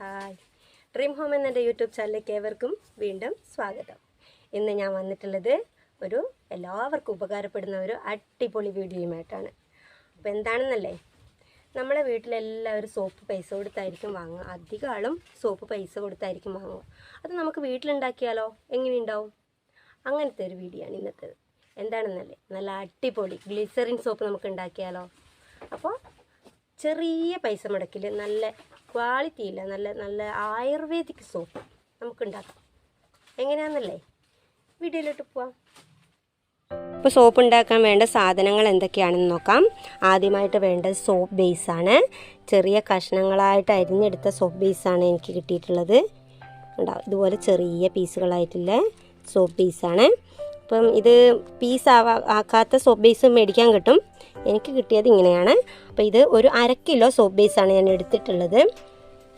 Hi. Dream home എന്നെന്റെ YouTube ചാനലിലേക്ക് ഏവർക്കും വീണ്ടും സ്വാഗതം. ഇന്ന് ഞാൻ വന്നിട്ടുള്ളത് ഒരു എല്ലാവർക്കും ഉപകാരപ്പെടുന്ന ഒരു അടിപൊളി വീഡിയോയുമായിട്ടാണ്. അപ്പോൾ എന്താണെന്നല്ലേ? നമ്മളെ വീട്ടിലെല്ലാവരും സോപ്പ് പൈസ കൊടുത്തായിരിക്കും വാങ്ങുക. അധികം ആളും സോപ്പ് പൈസ കൊടുത്തായിരിക്കും വാങ്ങുക. അത് നമുക്ക് വീട്ടിലുണ്ടാക്കിയാലോ? എങ്ങനെയുണ്ടാവും? അങ്ങനത്തെ ഒരു വീഡിയോ ആണ് ഇന്നത്തേത്. എന്താണെന്നല്ലേ? നല്ല അടിപൊളി ഗ്ലിസറിൻ സോപ്പ് നമുക്ക് ഉണ്ടാക്കിയാലോ? അപ്പോൾ ചെറിയ പൈസ മുടക്കിൽ നല്ല ക്വാളിറ്റി ഇല്ല. നല്ല നല്ല ആയുർവേദിക് സോപ്പ് നമുക്കുണ്ടാക്കാം. എങ്ങനെയാണെന്നല്ലേ വീഡിയോയിലോട്ട് പോവാം. ഇപ്പോൾ സോപ്പ് ഉണ്ടാക്കാൻ വേണ്ട സാധനങ്ങൾ എന്തൊക്കെയാണെന്ന് നോക്കാം. ആദ്യമായിട്ട് വേണ്ടത് സോപ്പ് ബേസാണ് ചെറിയ കഷ്ണങ്ങളായിട്ട് അരിഞ്ഞെടുത്ത സോപ്പ് ബേസാണ് എനിക്ക് കിട്ടിയിട്ടുള്ളത്. ഉണ്ടാവും ഇതുപോലെ ചെറിയ പീസുകളായിട്ടുള്ള സോപ്പ് ബേസാണ് അപ്പം ഇത് പീസ് ആവാ ആക്കാത്ത സോപ്പ് ബേസ് മേടിക്കാൻ കിട്ടും. എനിക്ക് കിട്ടിയത് ഇങ്ങനെയാണ്. അപ്പോൾ ഇത് ഒരു അര കിലോ സോപ്പ് ബേസാണ് ഞാൻ എടുത്തിട്ടുള്ളത്.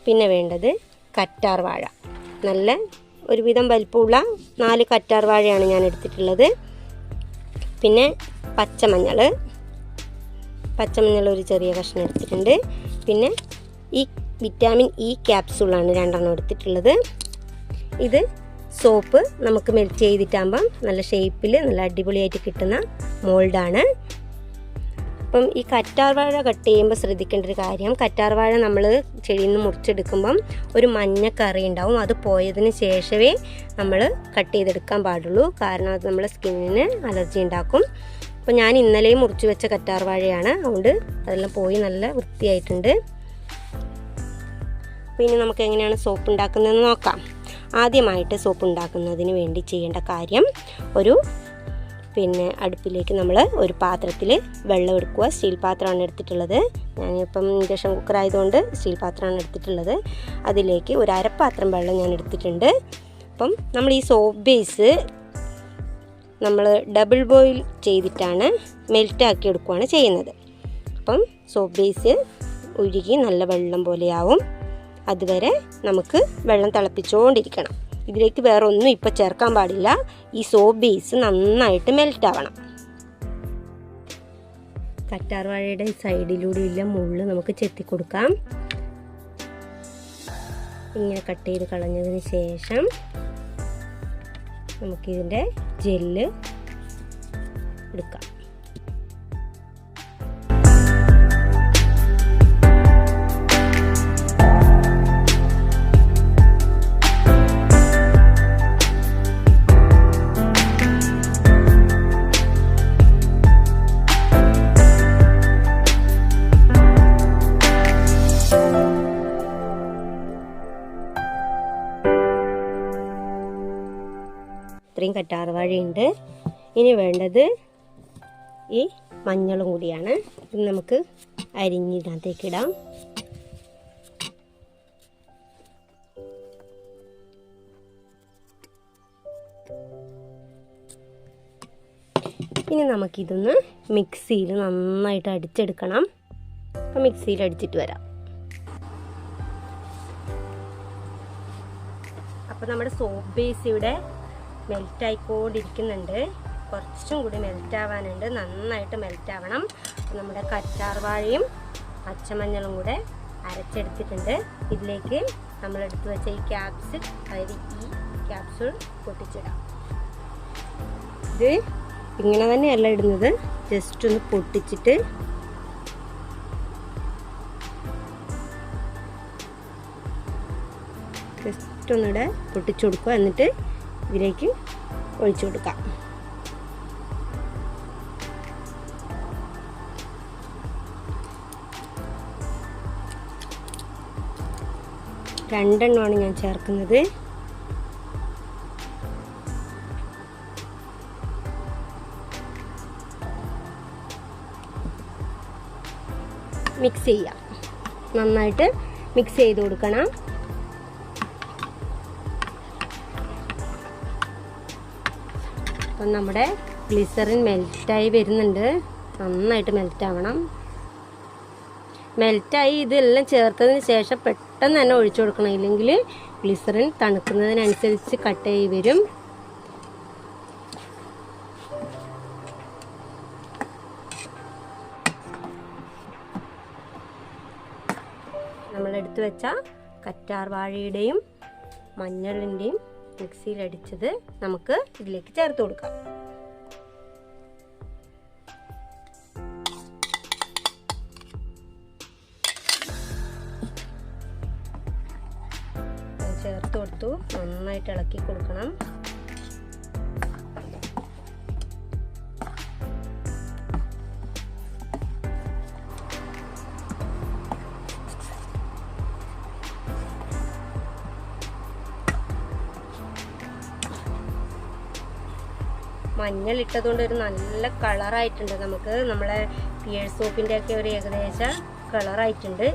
പിന്നെ വേണ്ടത് കറ്റാർ വാഴ. നല്ല ഒരുവിധം വലിപ്പമുള്ള നാല് കറ്റാർ വാഴയാണ് ഞാൻ എടുത്തിട്ടുള്ളത്. പിന്നെ പച്ചമഞ്ഞൾ. പച്ചമഞ്ഞൾ ഒരു ചെറിയ കഷ്ണം എടുത്തിട്ടുണ്ട്. പിന്നെ ഈ വിറ്റാമിൻ ഇ ക്യാപ്സൂളാണ് രണ്ടെണ്ണം എടുത്തിട്ടുള്ളത്. ഇത് സോപ്പ് നമുക്ക് മെൽറ്റ് ചെയ്തിട്ടാകുമ്പം നല്ല ഷേപ്പിൽ നല്ല അടിപൊളിയായിട്ട് കിട്ടുന്ന മോൾഡാണ് അപ്പം ഈ കറ്റാർവാഴ കട്ട് ചെയ്യുമ്പോൾ ശ്രദ്ധിക്കേണ്ട ഒരു കാര്യം കറ്റാർവാഴ നമ്മൾ ചെടിയിൽ നിന്ന് മുറിച്ചെടുക്കുമ്പം ഒരു മഞ്ഞ കറി ഉണ്ടാവും. അത് പോയതിന് ശേഷമേ നമ്മൾ കട്ട് ചെയ്തെടുക്കാൻ പാടുള്ളൂ. കാരണം അത് നമ്മളെ സ്കിന്നിന് അലർജി ഉണ്ടാക്കും. അപ്പോൾ ഞാൻ ഇന്നലെയും മുറിച്ചു വെച്ച കറ്റാർവാഴയാണ്. അതുകൊണ്ട് അതെല്ലാം പോയി നല്ല വൃത്തിയായിട്ടുണ്ട്. പിന്നെ നമുക്ക് എങ്ങനെയാണ് സോപ്പ് ഉണ്ടാക്കുന്നതെന്ന് നോക്കാം. ആദ്യമായിട്ട് സോപ്പ് ഉണ്ടാക്കുന്നതിന് വേണ്ടി ചെയ്യേണ്ട കാര്യം ഒരു പിന്നെ അടുപ്പിലേക്ക് നമ്മൾ ഒരു പാത്രത്തിൽ വെള്ളം എടുക്കുക. സ്റ്റീൽ പാത്രമാണ് എടുത്തിട്ടുള്ളത്. ഞാനിപ്പം ഇൻഡക്ഷൻ കുക്കർ ആയതുകൊണ്ട് സ്റ്റീൽ പാത്രമാണ് എടുത്തിട്ടുള്ളത്. അതിലേക്ക് ഒരു അരപ്പാത്രം വെള്ളം ഞാൻ എടുത്തിട്ടുണ്ട്. അപ്പം നമ്മൾ ഈ സോപ്പ് ബേസ് നമ്മൾ ഡബിൾ ബോയിൽ ചെയ്തിട്ടാണ് മെൽറ്റാക്കി എടുക്കുകയാണ് ചെയ്യുന്നത്. അപ്പം സോപ്പ് ബേസ് ഉരുകി നല്ല വെള്ളം പോലെയാവും. അതുവരെ നമുക്ക് വെള്ളം തിളപ്പിച്ചുകൊണ്ടിരിക്കണം ഇതിലേക്ക് വേറെ ഒന്നും ഇപ്പോൾ ചേർക്കാൻ പാടില്ല. ഈ സോപ്പ് ബേസ് നന്നായിട്ട് മെൽറ്റ് ആവണം. കറ്റാർവാഴയുടെ സൈഡിലൂടെയുള്ള മുള്ള് നമുക്ക് ചെത്തി കൊടുക്കാം. ഇങ്ങനെ കട്ട് ചെയ്ത് കളഞ്ഞതിന് ശേഷം നമുക്കിതിന്റെ ജെല്ല് എടുക്കാം. ഇത്രയും കറ്റാർവാഴയുണ്ട് ഇനി വേണ്ടത് ഈ മഞ്ഞളും കൂടിയാണ്. ഇത് നമുക്ക് അരിഞ്ഞിടത്തേക്ക് ഇടാം. ഇനി നമുക്കിതൊന്ന് മിക്സിയിൽ നന്നായിട്ട് അടിച്ചെടുക്കണം. അപ്പം മിക്സിയിൽ അടിച്ചിട്ട് വരാം. അപ്പോൾ നമ്മുടെ സോപ്പ് ബേസ് ഇവിടെ മെൽറ്റ് ആയിക്കൊണ്ടിരിക്കുന്നുണ്ട് കുറച്ചും കൂടി മെൽറ്റ് ആവാനുണ്ട് നന്നായിട്ട് മെൽറ്റ് ആവണം അപ്പോൾ നമ്മുടെ കറ്റാർവാഴയും പച്ചമഞ്ഞളും കൂടെ അരച്ചെടുത്തിട്ടുണ്ട്. ഇതിലേക്ക് നമ്മൾ എടുത്തു വെച്ച ഈ ക്യാപ്സ് അതായത് ഈ ക്യാപ്സൂൾ പൊട്ടിച്ചിടാം. ഇത് ഇങ്ങനെ തന്നെയല്ല ഇടുന്നത്. ജസ്റ്റ് ഒന്ന് പൊട്ടിച്ചിട്ട് ജസ്റ്റ് ഒന്നിടെ പൊട്ടിച്ചു കൊടുക്കുക. എന്നിട്ട് ഇതിലേക്ക് ഒഴിച്ചു കൊടുക്കാം. രണ്ടെണ്ണമാണ് ഞാൻ ചേർക്കുന്നത്. മിക്സ് ചെയ്യാം. നന്നായിട്ട് മിക്സ് ചെയ്ത് കൊടുക്കണം. അപ്പം നമ്മുടെ ഗ്ലിസറിൻ മെൽറ്റായി വരുന്നുണ്ട്. നന്നായിട്ട് മെൽറ്റാവണം മെൽറ്റായി ഇതെല്ലാം ചേർത്തതിന് ശേഷം പെട്ടെന്ന് തന്നെ ഒഴിച്ചു കൊടുക്കണം. ഇല്ലെങ്കിൽ ഗ്ലിസറിൻ തണുക്കുന്നതിനനുസരിച്ച് കട്ട് ചെയ്ത് വരും. നമ്മളെടുത്ത് വെച്ച കറ്റാർ വാഴയുടെയും മഞ്ഞളിന്റെയും മിക്സിയിലടിച്ചത് നമുക്ക് ഇതിലേക്ക് ചേർത്ത് കൊടുക്കാം. ചേർത്ത് കൊടുത്തു. നന്നായിട്ട് ഇളക്കി കൊടുക്കണം. മഞ്ഞൾ ഇട്ടതുകൊണ്ട് ഒരു നല്ല കളറായിട്ടുണ്ട്. നമുക്ക് നമ്മളെ പിയർ സോപ്പിന്റെ ഒക്കെ ഒരു ഏകദേശ കളറായിട്ടുണ്ട്.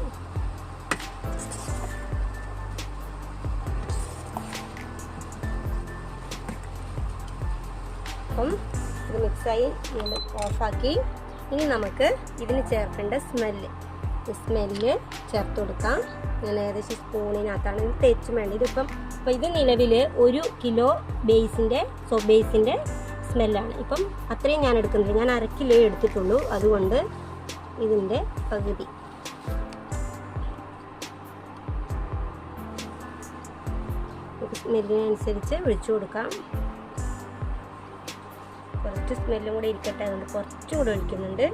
അപ്പം ഇത് മിക്സായി ഓഫാക്കി. ഇനി നമുക്ക് ഇതിന് ചേർക്കേണ്ട സ്മെല്ല്. സ്മെല്ല് ചേർത്ത് കൊടുക്കാം. ഞാൻ ഏകദേശം സ്പൂണിനകത്താണ് ഇത് തേച്ചും വേണ്ട ഇതിപ്പം ഇപ്പം ഇത് നിലവിൽ ഒരു കിലോ ബേസിന്റെ സോ ബേസിന്റെ സ്മെല്ലാണ്. ഇപ്പം അത്രയും ഞാൻ എടുക്കുന്നില്ല. ഞാൻ അര കിലോ എടുത്തിട്ടുള്ളൂ. അതുകൊണ്ട് ഇതിന്റെ പകുതി. സ്മെല്ലിനനുസരിച്ച് ഒഴിച്ചു കൊടുക്കാം. കുറച്ച് സ്മെല്ലും കൂടെ ഇരിക്കട്ടെ. അതുകൊണ്ട് കുറച്ചുകൂടെ ഒഴിക്കുന്നുണ്ട്.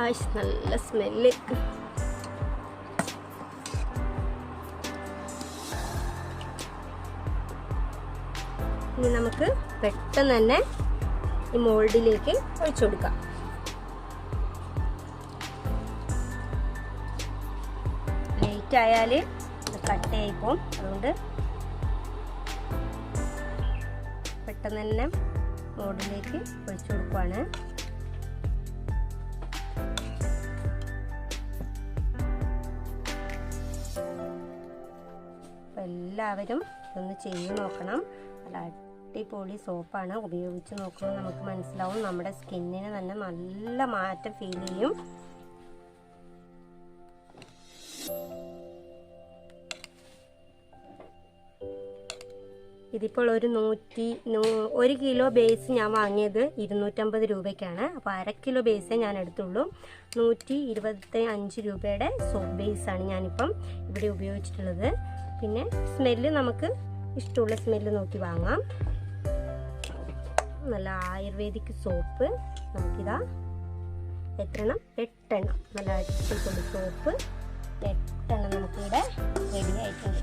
ആയിഷ് നല്ല സ്മെല്ല്. ഇനി നമുക്ക് പെട്ടെന്ന് തന്നെ ഈ മോൾഡിലേക്ക് ഒഴിച്ചു കൊടുക്കാം. ലേറ്റ് ആയാൽ ഇത് പോകും. അതുകൊണ്ട് പെട്ടെന്ന് തന്നെ മോൾഡിലേക്ക് ഒഴിച്ചു കൊടുക്കുവാണ്. എല്ലാവരും ഒന്ന് ചെയ്ത് നോക്കണം. നല്ല അടിപൊളി സോപ്പാണ്. ഉപയോഗിച്ച് നോക്കുമ്പോൾ നമുക്ക് മനസ്സിലാവും നമ്മുടെ സ്കിന്നിന് തന്നെ നല്ല മാറ്റം ഫീൽ ചെയ്യും. ഇതിപ്പോൾ ഒരു നൂറ്റി ഒരു കിലോ ബേസ് ഞാൻ വാങ്ങിയത് ഇരുന്നൂറ്റമ്പത് രൂപയ്ക്കാണ്. അപ്പോൾ അര കിലോ ബേസേ ഞാൻ എടുത്തുള്ളൂ. നൂറ്റി ഇരുപത്തി അഞ്ച് രൂപയുടെ സോപ്പ് ബേസാണ് ഞാനിപ്പം ഇവിടെ ഉപയോഗിച്ചിട്ടുള്ളത്. പിന്നെ സ്മെല്ല് നമുക്ക് ഇഷ്ടമുള്ള സ്മെല്ല് നോക്കി വാങ്ങാം. നല്ല ആയുർവേദിക് സോപ്പ്. നമുക്കിതാ എത്രണം? എട്ടെണ്ണം. നല്ല അടിപൊളി സോപ്പ്. എട്ടെണ്ണം നമുക്കിവിടെ റെഡി ആയിട്ടുണ്ട്.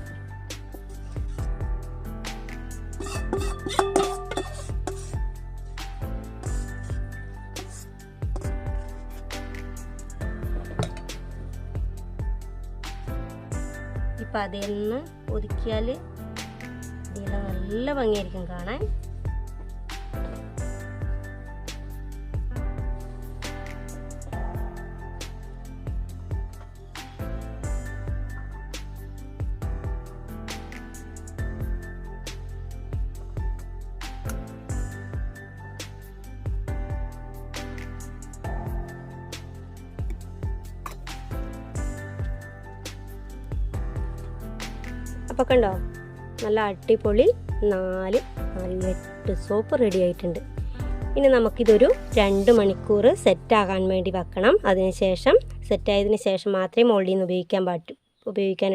ഇപ്പം അതിൽ നിന്ന് ഒതുക്കിയാൽ നല്ല ഭംഗിയായിരിക്കും കാണാൻ. അപ്പോൾ കണ്ടോ നല്ല അടിപൊളി നാല് നല്ല എട്ട് സോപ്പ് റെഡി ആയിട്ടുണ്ട്. ഇനി നമുക്കിതൊരു രണ്ട് മണിക്കൂർ സെറ്റാകാൻ വേണ്ടി വെക്കണം. അതിനുശേഷം സെറ്റായതിന് ശേഷം മാത്രമേ മോൾഡിൽ നിന്ന് ഉപയോഗിക്കാൻ പറ്റൂ ഉപയോഗിക്കാൻ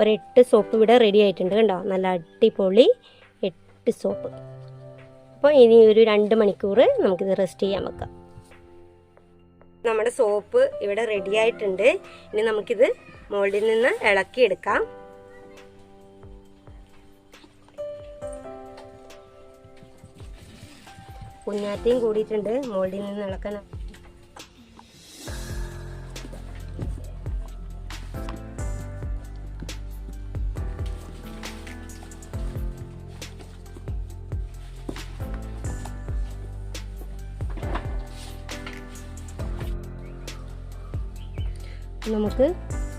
ഒരെട്ട് ഒരു സോപ്പ് ഇവിടെ റെഡി ആയിട്ടുണ്ട് കണ്ടോ? നല്ല അടിപൊളി എട്ട് സോപ്പ് അപ്പോൾ ഇനി ഒരു രണ്ട് മണിക്കൂർ നമുക്കിത് റെസ്റ്റ് ചെയ്യാൻ വെക്കാം. നമ്മുടെ സോപ്പ് ഇവിടെ റെഡി ആയിട്ടുണ്ട്. ഇനി നമുക്കിത് മോൾഡിൽ നിന്ന് ഇളക്കിയെടുക്കാം. കുഞ്ഞാറ്റയും കൂടിയിട്ടുണ്ട്. മോൾഡിൽ നിന്ന് ഇളക്കാൻ നമുക്ക്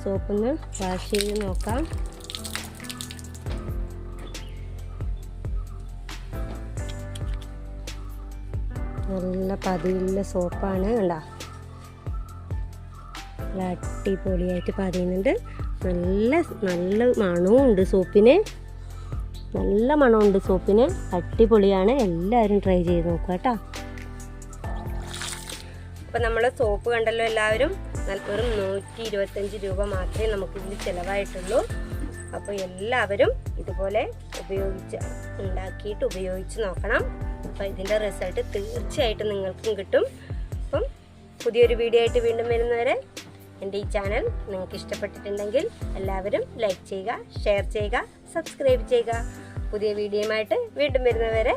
സോപ്പൊന്ന് വാഷ് ചെയ്ത് നോക്കാം. നല്ല പതിയുള്ള സോപ്പാണ് കണ്ടാ. നല്ല അടിപൊളിയായിട്ട് പതിയുന്നുണ്ട്. നല്ല നല്ല മണവും ഉണ്ട് സോപ്പിന്. നല്ല മണമുണ്ട് സോപ്പിന്. അടിപൊളിയാണ്. എല്ലാവരും ട്രൈ ചെയ്ത് നോക്കുക കേട്ടോ. അപ്പോൾ നമ്മൾ സോപ്പ് കണ്ടല്ലോ എല്ലാവരും. വെറും നൂറ്റി ഇരുപത്തഞ്ച് രൂപ മാത്രമേ നമുക്ക് ഇതിൽ ചിലവായിട്ടുള്ളൂ. അപ്പോൾ എല്ലാവരും ഇതുപോലെ ഉപയോഗിച്ച് ഉണ്ടാക്കിയിട്ട് ഉപയോഗിച്ച് നോക്കണം. അപ്പോൾ ഇതിന്റെ റിസൾട്ട് തീർച്ചയായിട്ടും നിങ്ങൾക്കും കിട്ടും. അപ്പം പുതിയൊരു വീഡിയോ ആയിട്ട് വീണ്ടും വരുന്നവരെ എന്റെ ഈ ചാനൽ നിങ്ങൾക്ക് ഇഷ്ടപ്പെട്ടിട്ടുണ്ടെങ്കിൽ എല്ലാവരും ലൈക്ക് ചെയ്യുക ഷെയർ ചെയ്യുക സബ്സ്ക്രൈബ് ചെയ്യുക. പുതിയ വീഡിയോയുമായിട്ട് വീണ്ടും വരുന്നവരെ